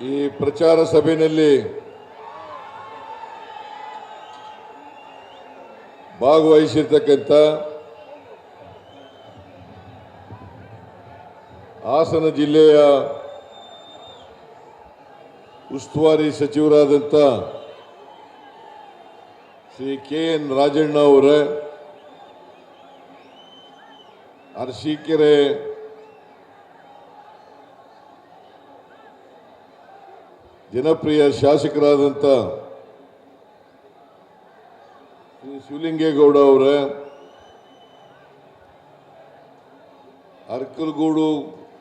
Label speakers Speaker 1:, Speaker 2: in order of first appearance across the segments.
Speaker 1: ಈ ಪ್ರಚಾರ ಸಭೆಯಲ್ಲಿ ಭಾಗವಹಿಸಿರ್ತಕ್ಕಂಥ ಹಾಸನ ಜಿಲ್ಲೆಯ ಉಸ್ತುವಾರಿ ಸಚಿವರಾದಂಥ ಶ್ರೀ ಕೆ ಎನ್ ರಾಜಣ್ಣ ಅವರ ಅರಸೀಕೆರೆ ಜನಪ್ರಿಯ ಶಾಸಕರಾದಂಥ ಶ್ರೀ ಶಿವಲಿಂಗೇಗೌಡ ಅವರೇ ಅರ್ಕಲ್ಗೂಡು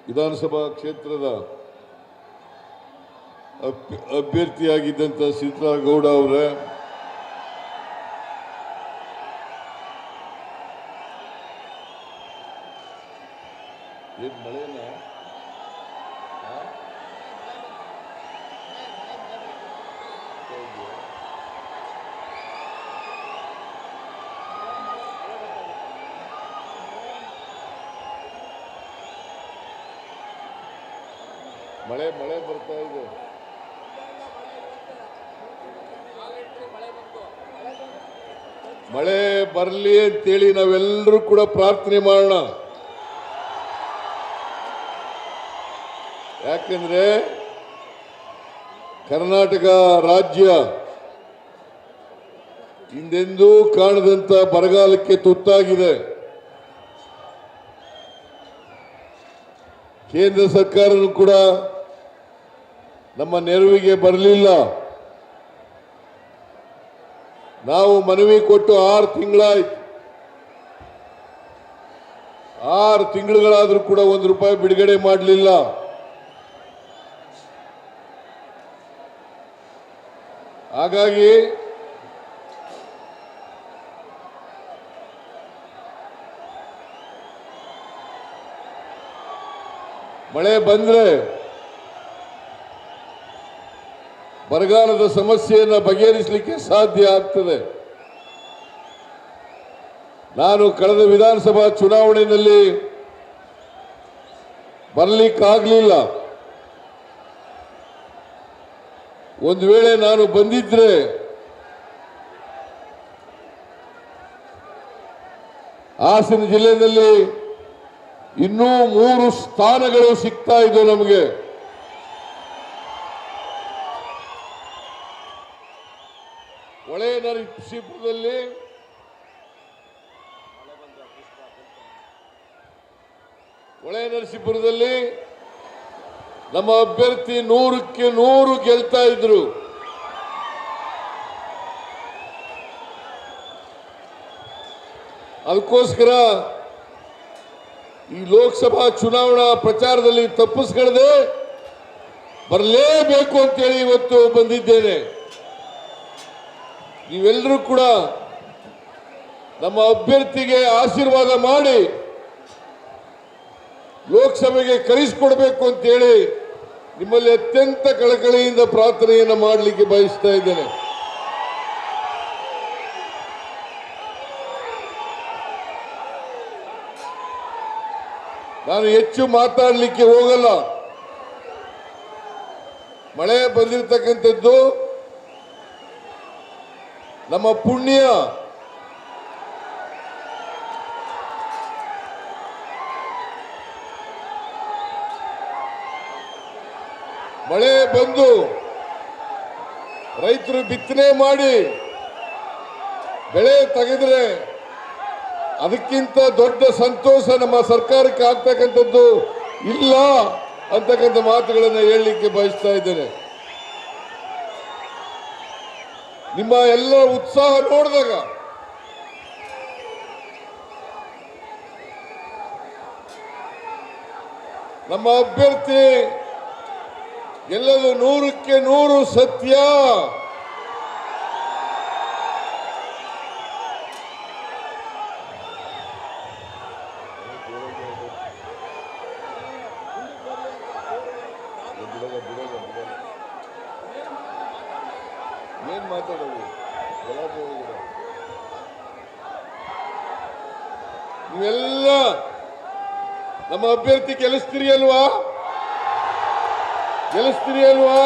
Speaker 1: ವಿಧಾನಸಭಾ ಕ್ಷೇತ್ರದ ಅಭ್ಯ- ಅಭ್ಯರ್ಥಿಯಾಗಿದ್ದಂಥ ಸಿದ್ದರಾಗೌಡ ಅವರೇ ಏನು ಮಳೆನಾ? ಮಳೆ ಮಳೆ ಬರ್ತಾ ಇದೆ. ಮಳೆ ಬರಲಿ ಅಂತೇಳಿ ನಾವೆಲ್ಲರೂ ಕೂಡ ಪ್ರಾರ್ಥನೆ ಮಾಡೋಣ. ಯಾಕಂದ್ರೆ ಕರ್ನಾಟಕ ರಾಜ್ಯ ಹಿಂದೆಂದೂ ಕಾಣದಂತ ಬರಗಾಲಕ್ಕೆ ತುತ್ತಾಗಿದೆ. ಕೇಂದ್ರ ಸರ್ಕಾರನು ಕೂಡ ನಮ್ಮ ನೆರವಿಗೆ ಬರಲಿಲ್ಲ. ನಾವು ಮನವಿ ಕೊಟ್ಟು ಆರು ತಿಂಗಳಾಯ್ತು. ಆರು ತಿಂಗಳುಗಳಾದರೂ ಕೂಡ ಒಂದು ರೂಪಾಯಿ ಬಿಡುಗಡೆ ಮಾಡಲಿಲ್ಲ. ಹಾಗಾಗಿ ಮಳೆ ಬಂದ್ರೆ ಬರಗಾಲದ ಸಮಸ್ಯೆಯನ್ನು ಬಗೆಹರಿಸಲಿಕ್ಕೆ ಸಾಧ್ಯ ಆಗ್ತದೆ. ನಾನು ಕಳೆದ ವಿಧಾನಸಭಾ ಚುನಾವಣೆಯಲ್ಲಿ ಬರಲಿಕ್ಕಾಗಲಿಲ್ಲ. ಒಂದು ವೇಳೆ ನಾನು ಬಂದಿದ್ರೆ ಹಾಸನ ಜಿಲ್ಲೆಯಲ್ಲಿ ಇನ್ನೂ ಮೂರು ಸ್ಥಾನಗಳು ಸಿಗ್ತಾ ಇದ್ದವು ನಮಗೆ. ಹೊಳೆ ನರಸೀಪುರದಲ್ಲಿ ಹೊಳೆ ನರಸೀಪುರದಲ್ಲಿ ನಮ್ಮ ಅಭ್ಯರ್ಥಿ ನೂರಕ್ಕೆ ನೂರು ಗೆಲ್ತಾ ಇದ್ರು. ಅದಕ್ಕೋಸ್ಕರ ಈ ಲೋಕಸಭಾ ಚುನಾವಣಾ ಪ್ರಚಾರದಲ್ಲಿ ತಪ್ಪಿಸ್ಕೊಳ್ಳದೆ ಬರಲೇಬೇಕು ಅಂತೇಳಿ ಇವತ್ತು ಬಂದಿದ್ದೇನೆ. ನೀವೆಲ್ಲರೂ ಕೂಡ ನಮ್ಮ ಅಭ್ಯರ್ಥಿಗೆ ಆಶೀರ್ವಾದ ಮಾಡಿ ಲೋಕಸಭೆಗೆ ಕರೆಸಿಕೊಡ್ಬೇಕು ಅಂತೇಳಿ ನಿಮ್ಮಲ್ಲಿ ಅತ್ಯಂತ ಕಳಕಳಿಯಿಂದ ಪ್ರಾರ್ಥನೆಯನ್ನು ಮಾಡಲಿಕ್ಕೆ ಬಯಸ್ತಾ ಇದ್ದೇನೆ. ನಾನು ಹೆಚ್ಚು ಮಾತಾಡಲಿಕ್ಕೆ ಹೋಗಲ್ಲ. ಮಳೆ ಬಂದಿರತಕ್ಕಂಥದ್ದು ನಮ್ಮ ಪುಣ್ಯ. ಮಳೆ ಬಂದು ರೈತರು ಬಿತ್ತನೆ ಮಾಡಿ ಬೆಳೆ ತೆಗೆದ್ರೆ ಅದಕ್ಕಿಂತ ದೊಡ್ಡ ಸಂತೋಷ ನಮ್ಮ ಸರ್ಕಾರಕ್ಕೆ ಆಗ್ತಕ್ಕಂಥದ್ದು ಇಲ್ಲ ಅಂತಕ್ಕಂಥ ಮಾತುಗಳನ್ನು ಹೇಳಲಿಕ್ಕೆ ಬಯಸ್ತಾ ಇದ್ದೇನೆ. ನಿಮ್ಮ ಎಲ್ಲ ಉತ್ಸಾಹ ನೋಡಿದಾಗ ನಮ್ಮ ಅಭ್ಯರ್ಥಿ ಎಲ್ಲದು ನೂರಕ್ಕೆ ನೂರು ಸತ್ಯ ಏನ್ ಮಾತಾಡೋದು ಗಲಾಟೆ ಒಳಗಡೆ. ನೀವೆಲ್ಲ ನಮ್ಮ ಅಭ್ಯರ್ಥಿ ಗೆಲ್ಲಿಸ್ತೀರಿ ಅಲ್ವಾ? ಗೆಲ್ಲಿಸ್ತೀರಿ ಅಲ್ವಾ?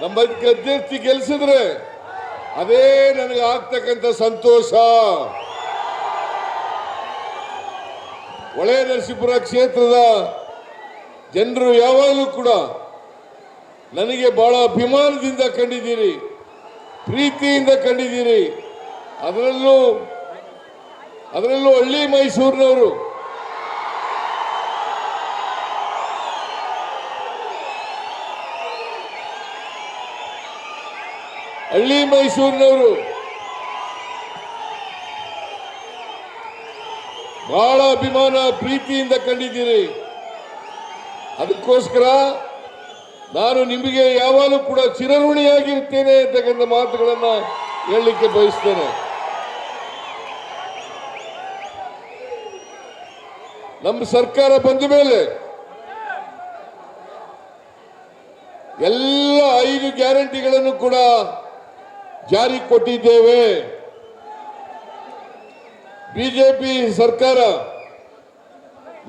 Speaker 1: ನಮ್ಮ ಅಭ್ಯರ್ಥಿ ಗೆಲ್ಸಿದ್ರೆ ಅದೇ ನನಗೆ ಆಗ್ತಕ್ಕಂಥ ಸಂತೋಷ. ಹೊಳೆ ನರಸೀಪುರ ಕ್ಷೇತ್ರದ ಜನರು ಯಾವಾಗಲೂ ಕೂಡ ನನಗೆ ಬಹಳ ಅಭಿಮಾನದಿಂದ ಕಂಡಿದ್ದೀರಿ, ಪ್ರೀತಿಯಿಂದ ಕಂಡಿದ್ದೀರಿ. ಅದರಲ್ಲೂ ಅದರಲ್ಲೂ ಹಳ್ಳಿ ಮೈಸೂರಿನವರು. ಹಳ್ಳಿ ಮೈಸೂರಿನವರು. ಬಹಳ ಅಭಿಮಾನ, ಪ್ರೀತಿಯಿಂದ ಕಂಡಿದ್ದೀರಿ. ಅದಕ್ಕೋಸ್ಕರ ನಾನು ನಿಮಗೆ ಯಾವಾಗಲೂ ಕೂಡ ಚಿರಋಣಿಯಾಗಿರ್ತೇನೆ ಅಂತಕ್ಕಂಥ ಮಾತುಗಳನ್ನು ಹೇಳಲಿಕ್ಕೆ ಬಯಸ್ತೇನೆ. ನಮ್ಮ ಸರ್ಕಾರ ಬಂದ ಮೇಲೆ ಎಲ್ಲ ಐದು ಗ್ಯಾರಂಟಿಗಳನ್ನು ಕೂಡ ಜಾರಿ ಕೊಟ್ಟಿದ್ದೇವೆ. ಬಿಜೆಪಿ ಸರ್ಕಾರ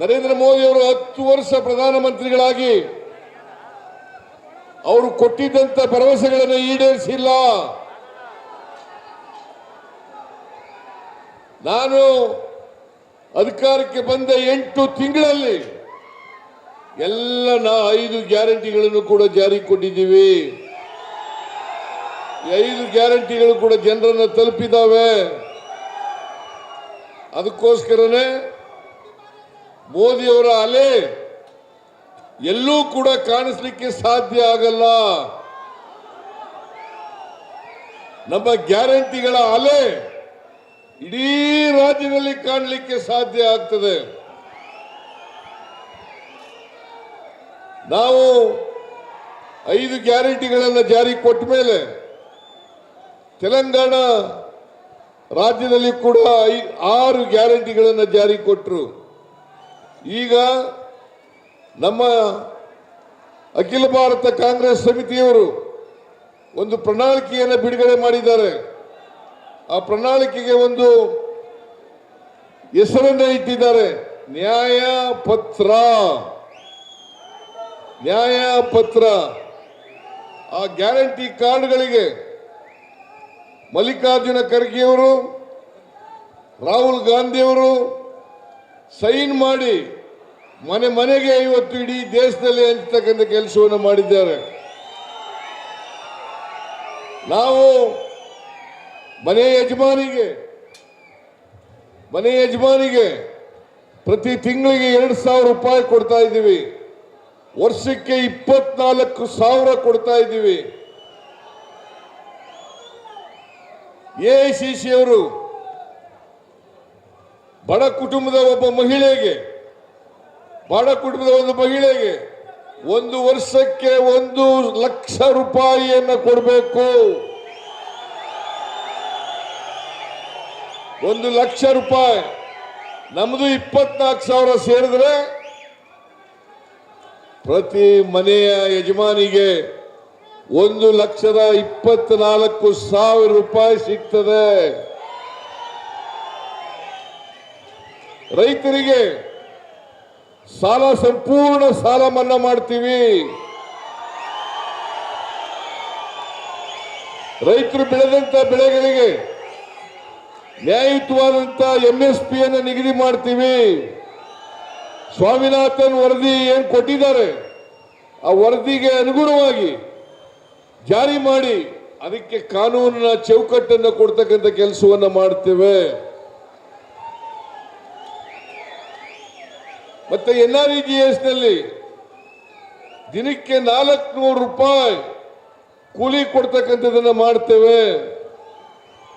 Speaker 1: ನರೇಂದ್ರ ಮೋದಿ ಅವರು ಹತ್ತು ವರ್ಷ ಪ್ರಧಾನಮಂತ್ರಿಗಳಾಗಿ ಅವರು ಕೊಟ್ಟಿದ್ದಂತ ಭರವಸೆಗಳನ್ನು ಈಡೇರಿಸಿಲ್ಲ. ನಾನು ಅಧಿಕಾರಕ್ಕೆ ಬಂದ ಎಂಟು ತಿಂಗಳಲ್ಲಿ ಎಲ್ಲ ನಾ ಐದು ಗ್ಯಾರಂಟಿಗಳನ್ನು ಕೂಡ ಜಾರಿ ಕೊಟ್ಟಿದ್ದೀವಿ. ಐದು ಗ್ಯಾರಂಟಿಗಳು ಕೂಡ ಜನರನ್ನು ತಲುಪಿದಾವೆ. ಅದಕ್ಕೋಸ್ಕರನೇ ಮೋದಿಯವರ ಅಲೆ ಎಲ್ಲೂ ಕೂಡ ಕಾಣಿಸ್ಲಿಕ್ಕೆ ಸಾಧ್ಯ ಆಗಲ್ಲ. ನಮ್ಮ ಗ್ಯಾರಂಟಿಗಳ ಅಲೆ ಇಡೀ ರಾಜ್ಯದಲ್ಲಿ ಕಾಣಲಿಕ್ಕೆ ಸಾಧ್ಯ ಆಗ್ತದೆ. ನಾವು ಐದು ಗ್ಯಾರಂಟಿಗಳನ್ನು ಜಾರಿ ಕೊಟ್ಟ ಮೇಲೆ ತೆಲಂಗಾಣ ರಾಜ್ಯದಲ್ಲಿ ಕೂಡ ಆರು ಗ್ಯಾರಂಟಿಗಳನ್ನು ಜಾರಿ ಕೊಟ್ಟರು ಈಗ ನಮ್ಮ ಅಖಿಲ ಭಾರತ ಕಾಂಗ್ರೆಸ್ ಸಮಿತಿಯವರು ಒಂದು ಪ್ರಣಾಳಿಕೆಯನ್ನು ಬಿಡುಗಡೆ ಮಾಡಿದ್ದಾರೆ. ಆ ಪ್ರಣಾಳಿಕೆಗೆ ಒಂದು ಹೆಸರನ್ನ ಇಟ್ಟಿದ್ದಾರೆ. ನ್ಯಾಯ ಪತ್ರ ನ್ಯಾಯ ಪತ್ರ ಆ ಗ್ಯಾರಂಟಿ ಕಾರ್ಡ್ಗಳಿಗೆ ಮಲ್ಲಿಕಾರ್ಜುನ ಖರ್ಗೆಯವರು, ರಾಹುಲ್ ಗಾಂಧಿಯವರು ಸೈನ್ ಮಾಡಿ ಮನೆ ಮನೆಗೆ ಇವತ್ತು ಇಡೀ ದೇಶದಲ್ಲಿ ಹಂಚತಕ್ಕಂಥ ಕೆಲಸವನ್ನು ಮಾಡಿದ್ದಾರೆ. ನಾವು ಮನೆ ಯಜಮಾನಿಗೆ ಮನೆ ಯಜಮಾನಿಗೆ ಪ್ರತಿ ತಿಂಗಳಿಗೆ ಎರಡು ಸಾವಿರ ರೂಪಾಯಿ ಕೊಡ್ತಾ ಇದ್ದೀವಿ. ವರ್ಷಕ್ಕೆ ಇಪ್ಪತ್ನಾಲ್ಕು ಸಾವಿರ ಕೊಡ್ತಾ ಇದ್ದೀವಿ. ಎ ಸಿ ಸಿ ಅವರು ಬಡ ಕುಟುಂಬದ ಒಬ್ಬ ಮಹಿಳೆಗೆ, ಬಡ ಕುಟುಂಬದ ಒಂದು ಮಹಿಳೆಗೆ ಒಂದು ವರ್ಷಕ್ಕೆ ಒಂದು ಲಕ್ಷ ರೂಪಾಯಿಯನ್ನು ಕೊಡಬೇಕು. ಒಂದು ಲಕ್ಷ ರೂಪಾಯಿ. ನಮ್ದು ಇಪ್ಪತ್ನಾಲ್ಕು ಸಾವಿರ ಸೇರಿದ್ರೆ ಪ್ರತಿ ಮನೆಯ ಯಜಮಾನಿಗೆ ಒಂದು ಲಕ್ಷದ ಇಪ್ಪತ್ನಾಲ್ಕು ಸಾವಿರ ರೂಪಾಯಿ ಸಿಗ್ತದೆ. ರೈತರಿಗೆ ಸಾಲ, ಸಂಪೂರ್ಣ ಸಾಲ ಮನ್ನಾ ಮಾಡ್ತೀವಿ. ರೈತರು ಬೆಳೆದಂತ ಬೆಳೆಗಳಿಗೆ ನ್ಯಾಯಯುತವಾದಂತ ಎಂ ಎಸ್ ಪಿ ಅನ್ನು ನಿಗದಿ ಮಾಡ್ತೀವಿ. ಸ್ವಾಮಿನಾಥನ್ ವರದಿ ಏನ್ ಕೊಟ್ಟಿದ್ದಾರೆ, ಆ ವರದಿಗೆ ಅನುಗುಣವಾಗಿ ಜಾರಿ ಮಾಡಿ ಅದಕ್ಕೆ ಕಾನೂನಿನ ಚೌಕಟ್ಟನ್ನು ಕೊಡ್ತಕ್ಕಂಥ ಕೆಲಸವನ್ನು ಮಾಡ್ತೇವೆ. ಮತ್ತೆ ಎನ್ ಆರ್ ಇ ಜಿ ಎಸ್ನಲ್ಲಿ ದಿನಕ್ಕೆ ನಾಲ್ಕುನೂರು ರೂಪಾಯಿ ಕೂಲಿ ಕೊಡ್ತಕ್ಕಂಥದ್ದನ್ನು ಮಾಡ್ತೇವೆ.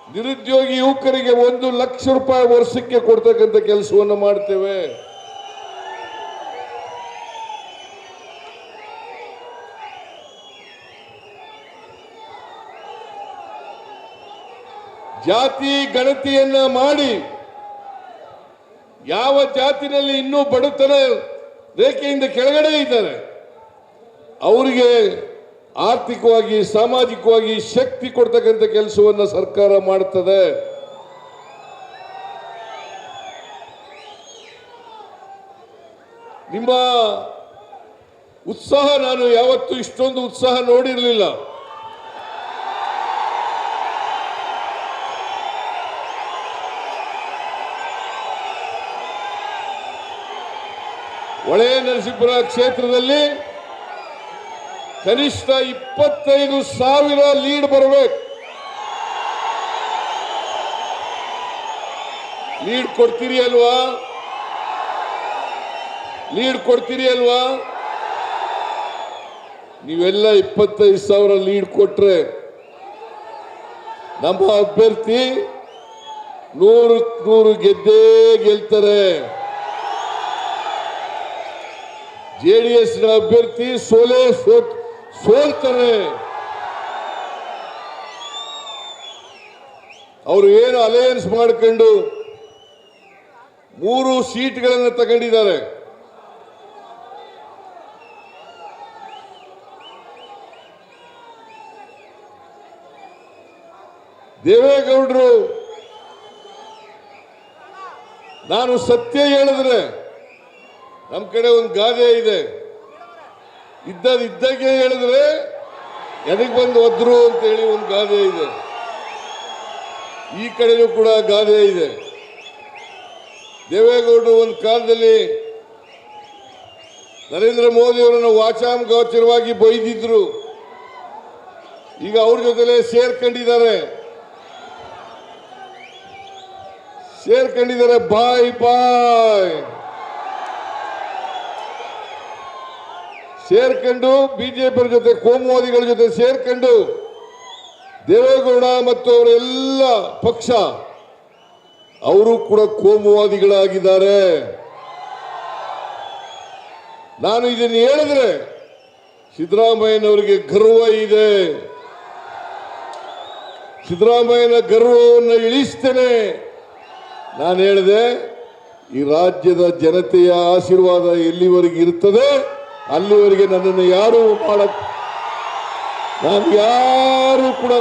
Speaker 1: ನಿರುದ್ಯೋಗಿ ಯುವಕರಿಗೆ ಒಂದು ಲಕ್ಷ ರೂಪಾಯಿ ವರ್ಷಕ್ಕೆ ಕೊಡ್ತಕ್ಕಂಥ ಕೆಲಸವನ್ನು ಮಾಡ್ತೇವೆ. ಜಾತಿ ಗಣತಿಯನ್ನ ಮಾಡಿ ಯಾವ ಜಾತಿನಲ್ಲಿ ಇನ್ನೂ ಬಡತನ ರೇಖೆಯಿಂದ ಕೆಳಗಡೆ ಇದ್ದಾರೆ, ಅವರಿಗೆ ಆರ್ಥಿಕವಾಗಿ, ಸಾಮಾಜಿಕವಾಗಿ ಶಕ್ತಿ ಕೊಡ್ತಕ್ಕಂಥ ಕೆಲಸವನ್ನು ಸರ್ಕಾರ ಮಾಡ್ತದೆ. ನಿಮ್ಮ ಉತ್ಸಾಹ, ನಾನು ಯಾವತ್ತೂ ಇಷ್ಟೊಂದು ಉತ್ಸಾಹ ನೋಡಿರಲಿಲ್ಲ. ಹೊಳೆ ನರಸೀಪುರ ಕ್ಷೇತ್ರದಲ್ಲಿ ಕನಿಷ್ಠ ಇಪ್ಪತ್ತೈದು ಸಾವಿರ ಲೀಡ್ ಬರಬೇಕು. ಲೀಡ್ ಕೊಡ್ತೀರಿ ಅಲ್ವಾ? ಲೀಡ್ ಕೊಡ್ತೀರಿ ಅಲ್ವಾ? ನೀವೆಲ್ಲ ಇಪ್ಪತ್ತೈದು ಸಾವಿರ ಲೀಡ್ ಕೊಟ್ರೆ ನಮ್ಮ ಅಭ್ಯರ್ಥಿ ನೂರು ನೂರು ಗೆದ್ದೇ ಗೆಲ್ತಾರೆ. ಜೆ ಡಿ ಎಸ್ನ ಅಭ್ಯರ್ಥಿ ಸೋಲೇ ಸೋತ್ ಸೋಲ್ತಾರೆ. ಅವರು ಏನು ಅಲಯನ್ಸ್ ಮಾಡ್ಕೊಂಡು ಮೂರು ಸೀಟ್ಗಳನ್ನು ತಗೊಂಡಿದ್ದಾರೆ. ದೇವೇಗೌಡರು, ನಾನು ಸತ್ಯ ಹೇಳಿದ್ರೆ ನಮ್ಮ ಕಡೆ ಒಂದು ಗಾದೆ ಇದೆ. ಇದ್ದದ್ ಇದ್ದಾಗೆ ಹೇಳಿದ್ರೆ ಎದಕ್ ಬಂದು ಒದ್ರು ಅಂತ ಹೇಳಿ ಒಂದು ಗಾದೆ ಇದೆ. ಈ ಕಡೆನೂ ಕೂಡ ಗಾದೆ ಇದೆ. ದೇವೇಗೌಡರು ಒಂದು ಕಾಲದಲ್ಲಿ ನರೇಂದ್ರ ಮೋದಿ ಅವರನ್ನು ವಾಚಾಮ್ ಗೋಚರವಾಗಿ ಬೈದಿದ್ರು. ಈಗ ಅವ್ರ ಜೊತೆಲೆ ಸೇರ್ಕೊಂಡಿದ್ದಾರೆ. ಸೇರ್ಕೊಂಡಿದ್ದಾರೆ ಬಾಯ್ ಬಾಯ್. ಸೇರ್ಕೊಂಡು ಬಿಜೆಪಿ ಜೊತೆ, ಕೋಮುವಾದಿಗಳ ಜೊತೆ ಸೇರ್ಕೊಂಡು ದೇವೇಗೌಡ ಮತ್ತು ಅವರೆಲ್ಲ ಪಕ್ಷ, ಅವರು ಕೂಡ ಕೋಮುವಾದಿಗಳಾಗಿದ್ದಾರೆ. ನಾನು ಇದನ್ನು ಹೇಳಿದ್ರೆ ಸಿದ್ದರಾಮಯ್ಯನವರಿಗೆ ಗರ್ವ ಇದೆ. ಸಿದ್ದರಾಮಯ್ಯನ ಗರ್ವವನ್ನು ಇಳಿಸ್ತೇನೆ. ನಾನು ಹೇಳಿದೆ, ಈ ರಾಜ್ಯದ ಜನತೆಯ ಆಶೀರ್ವಾದ ಎಲ್ಲಿವರೆಗೆ ಇರ್ತದೆ? ಅಲ್ಲಿವರೆಗೆ ನನ್ನನ್ನು ಯಾರು ಮಾಡಕ್ ನಾನು ಯಾರು ಕೂಡ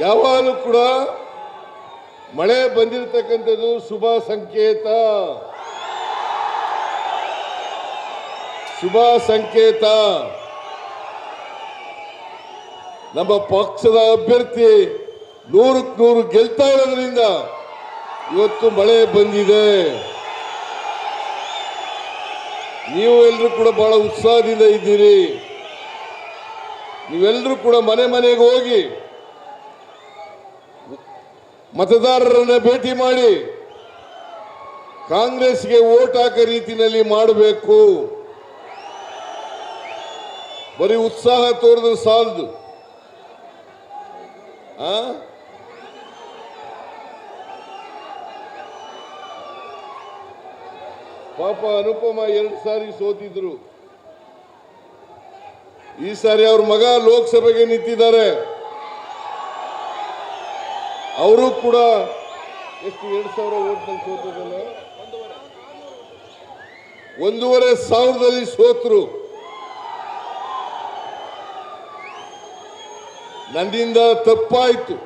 Speaker 1: ಯಾವಾಗಲೂ ಕೂಡ ಮಳೆ ಬಂದಿರತಕ್ಕಂಥದ್ದು ಶುಭ ಸಂಕೇತ. ಶುಭ ಸಂಕೇತ. ನಮ್ಮ ಪಕ್ಷದ ಅಭ್ಯರ್ಥಿ ನೂರಕ್ಕೆ ನೂರು ಗೆಲ್ತಾ ಇರೋದ್ರಿಂದ ಇವತ್ತು ಮಳೆ ಬಂದಿದೆ. ನೀವು ಎಲ್ಲರೂ ಕೂಡ ಬಹಳ ಉತ್ಸಾಹದಿಂದ ಇದ್ದೀರಿ. ನೀವೆಲ್ಲರೂ ಕೂಡ ಮನೆ ಮನೆಗೆ ಹೋಗಿ ಮತದಾರರನ್ನ ಭೇಟಿ ಮಾಡಿ ಕಾಂಗ್ರೆಸ್ಗೆ ಓಟ್ ಹಾಕೋ ರೀತಿಯಲ್ಲಿ ಮಾಡಬೇಕು. ಬರೀ ಉತ್ಸಾಹ ತೋರಿದ್ರೆ ಸಾಲದು. ಆ? ಪಾಪ ಅನುಪಮ ಎರಡು ಸಾರಿ ಸೋತಿದ್ರು. ಈ ಸಾರಿ ಅವ್ರ ಮಗ ಲೋಕಸಭೆಗೆ ನಿಂತಿದ್ದಾರೆ. ಅವರು ಕೂಡ ಎಷ್ಟು ಎರಡು ಸಾವಿರ ಓಟ್ನಲ್ಲಿ ಸೋತದಲ್ಲ ಒಂದೂವರೆ ಸಾವಿರದಲ್ಲಿ ಸೋತರು. ನನ್ನಿಂದ ತಪ್ಪಾಯಿತು.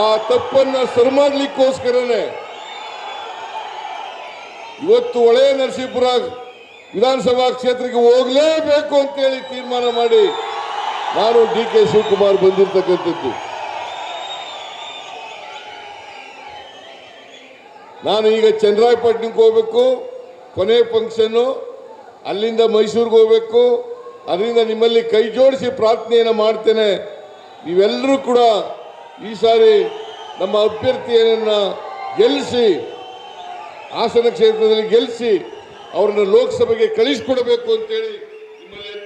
Speaker 1: ಆ ತಪ್ಪನ್ನ ಸರಿಮಾಡ್ಲಿಕ್ಕೋಸ್ಕರನೇ ಇವತ್ತು ಒಳೆ ನರಸೀಪುರ ವಿಧಾನಸಭಾ ಕ್ಷೇತ್ರಕ್ಕೆ ಹೋಗಲೇಬೇಕು ಅಂತೇಳಿ ತೀರ್ಮಾನ ಮಾಡಿ ನಾನು ಡಿ ಕೆ ಶಿವಕುಮಾರ್ ಬಂದಿರತಕ್ಕಂಥದ್ದು. ನಾನು ಈಗ ಚಂದ್ರಾಯಪಟ್ಟಣಕ್ಕೆ ಹೋಗ್ಬೇಕು, ಕೊನೆ ಫಂಕ್ಷನ್ನು ಅಲ್ಲಿಂದ ಮೈಸೂರಿಗೆ ಹೋಗ್ಬೇಕು, ಅದರಿಂದ ನಿಮ್ಮಲ್ಲಿ ಕೈ ಜೋಡಿಸಿ ಪ್ರಾರ್ಥನೆಯನ್ನು ಮಾಡ್ತೇನೆ. ನೀವೆಲ್ಲರೂ ಕೂಡ ಈ ಸಾರಿ ನಮ್ಮ ಅಭ್ಯರ್ಥಿಯನ್ನು ಗೆಲ್ಲಿಸಿ, ಹಾಸನ ಕ್ಷೇತ್ರದಲ್ಲಿ ಗೆಲ್ಲಿಸಿ ಅವರನ್ನು ಲೋಕಸಭೆಗೆ ಕಳಿಸಿಕೊಡಬೇಕು ಅಂತೇಳಿ ನಿಮ್ಮಲ್ಲಿ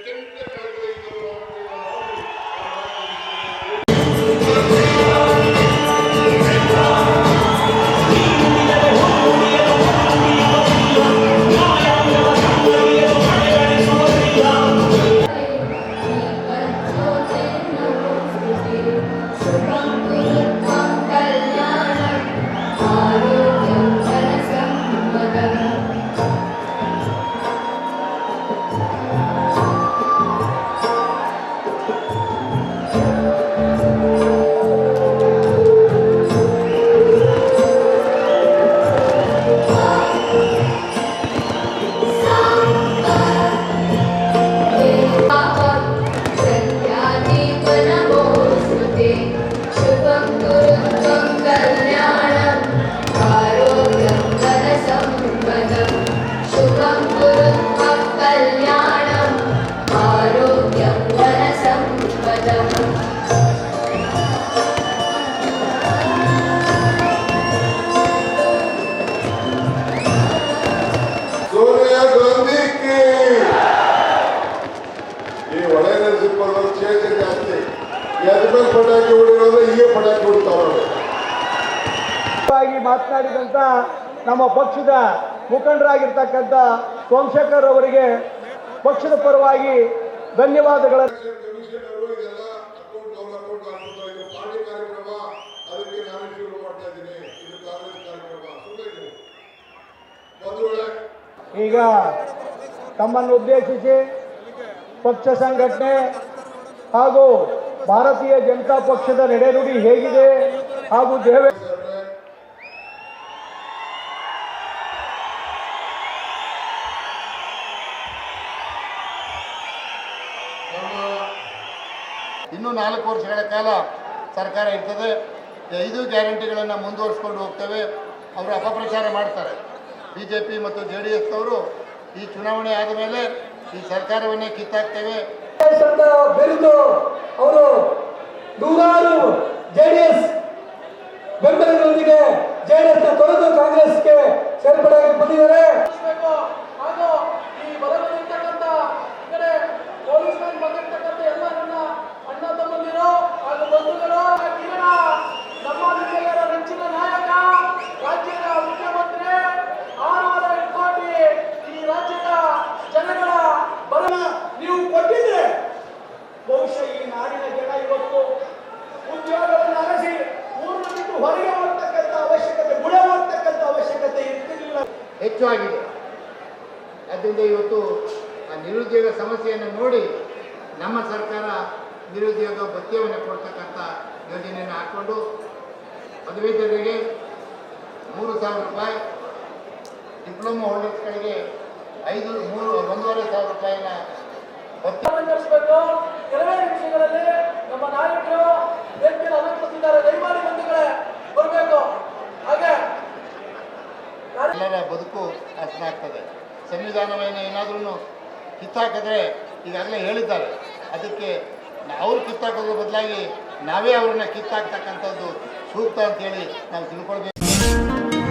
Speaker 1: ಪಟಾಕಿ
Speaker 2: ಮಾತನಾಡಿದಂತ ನಮ್ಮ ಪಕ್ಷದ ಮುಖಂಡರಾಗಿರ್ತಕ್ಕಂಥ ಸೋಮಶೇಖರ್ ಅವರಿಗೆ ಪಕ್ಷದ ಪರವಾಗಿ ಧನ್ಯವಾದಗಳನ್ನು ಈಗ ತಮ್ಮನ್ನು ಉದ್ದೇಶಿಸಿ ಪಕ್ಷ ಸಂಘಟನೆ ಹಾಗೂ ಭಾರತೀಯ ಜನತಾ ಪಕ್ಷದ ನಡೆನುಡಿ ಹೇಗಿದೆ ಹಾಗೂ ದೇವೇ
Speaker 3: ಇನ್ನೂ ನಾಲ್ಕು ವರ್ಷಗಳ ಕಾಲ ಸರ್ಕಾರ ಇರ್ತದೆ. ಐದು ಗ್ಯಾರಂಟಿಗಳನ್ನು ಮುಂದುವರಿಸ್ಕೊಂಡು ಹೋಗ್ತೇವೆ. ಅವರು ಅಪಪ್ರಚಾರ ಮಾಡ್ತಾರೆ. ಬಿ ಜೆ ಪಿ ಮತ್ತು ಜೆ ಡಿ ಎಸ್ನವರು ಈ ಚುನಾವಣೆ ಆದ ಮೇಲೆ ಈ ಸರ್ಕಾರವನ್ನೇ ಕಿತ್ತಾಕ್ತೇವೆ.
Speaker 2: ಅವರು ನೂರಾರು ಜೆಡಿಎಸ್ ಬೆಂಬಲಿಗರೊಂದಿಗೆ ಜೆಡಿಎಸ್ನ ತೊರೆದು ಕಾಂಗ್ರೆಸ್ಗೆ ಸೇರ್ಪಡೆಯಾಗಿ ಬಂದಿದ್ದಾರೆ
Speaker 4: ಬೇಕು ಹಾಗೂ ಈ ಬರಬಂದಿರ್ತಕ್ಕಂಥ ಈ ಕಡೆ ಪೊಲೀಸ್ ಮ್ಯಾನ್ ಬಂದಿರ್ತಕ್ಕಂಥ ಎಲ್ಲ ನನ್ನ ಅಣ್ಣ ತಮ್ಮಂದಿರು ಹಾಗೂ ಬಂಧುಗಳು ಕಿರಣ ನಮ್ಮ ನಿಮ್ಮೆಲ್ಲರ ನೆಚ್ಚಿನ ನಾಯಕ ರಾಜ್ಯದ ಮುಖ್ಯಮಂತ್ರಿ ಆರೂವರೆ ಕೋಟಿ ಈ ರಾಜ್ಯದ ಜನಗಳ ಬರ
Speaker 2: ನೀವು ಕೊಟ್ಟಿದ್ರೆ ಬಹುಶಃ ಈ ನಾಡಿನ ಜನ ಇವತ್ತು ಉದ್ಯೋಗವನ್ನು ಅರಸಿ ಊರು ಬಿಟ್ಟು ಹೊರಗೆ ಹೋಗ್ತಕ್ಕಂಥ ಅವಶ್ಯಕತೆ ಗುಣ ಹೋಗ್ತಕ್ಕಂಥ ಅವಶ್ಯಕತೆ ಇರ್ತಿರ್ಲಿಲ್ಲ
Speaker 3: ಹೆಚ್ಚು ಆಗಿದೆ ಆದ್ದರಿಂದ ಇವತ್ತು ಆ ನಿರುದ್ಯೋಗ ಸಮಸ್ಯೆಯನ್ನು ನೋಡಿ ನಮ್ಮ ಸರ್ಕಾರ ನಿರುದ್ಯೋಗ ಭತ್ಯವನ್ನು ಕೊಡ್ತಕ್ಕಂಥ ಯೋಜನೆಯನ್ನು ಮದುವೆ ಜನರಿಗೆ ಮೂರು ಸಾವಿರ ರೂಪಾಯಿ ಡಿಪ್ಲೊಮಾ ಹೋಲ್ಡರ್ಸ್ಗಳಿಗೆ ಐದು ಮೂರು ಒಂದೂವರೆ ಸಾವಿರ ರೂಪಾಯಿನ
Speaker 4: ಕೆಲವೇ ನಿಮಿಷಗಳಲ್ಲಿ ನಮ್ಮ ನಾಯಕರು ವೇದಿಕೆಯನ್ನು ಅಲಂಕರಿಸಿದ್ದಾರೆ ದಯಮಾಡಿ ಬಂಧುಗಳೇ ಬರಬೇಕು. ಹಾಗೆ.
Speaker 3: ಎಲ್ಲರ ಬದುಕು ಹಸನಾಗ್ತದೆ ಸಂವಿಧಾನವನ್ನು ಏನಾದ್ರೂ ಕಿತ್ತಾಕಿದ್ರೆ ಈಗಾಗಲೇ ಹೇಳಿದ್ದಾರೆ. ಅದಕ್ಕೆ ಅವ್ರು ಕಿತ್ತಾಕೋದ್ರ ಬದಲಾಗಿ ನಾವೇ ಅವ್ರನ್ನ ಕಿತ್ತಾಕ್ತಕ್ಕಂಥದ್ದು ಸೂಕ್ತ ಅಂತೇಳಿ ನಾವು ತಿಳ್ಕೊಳ್ಬೇಕು.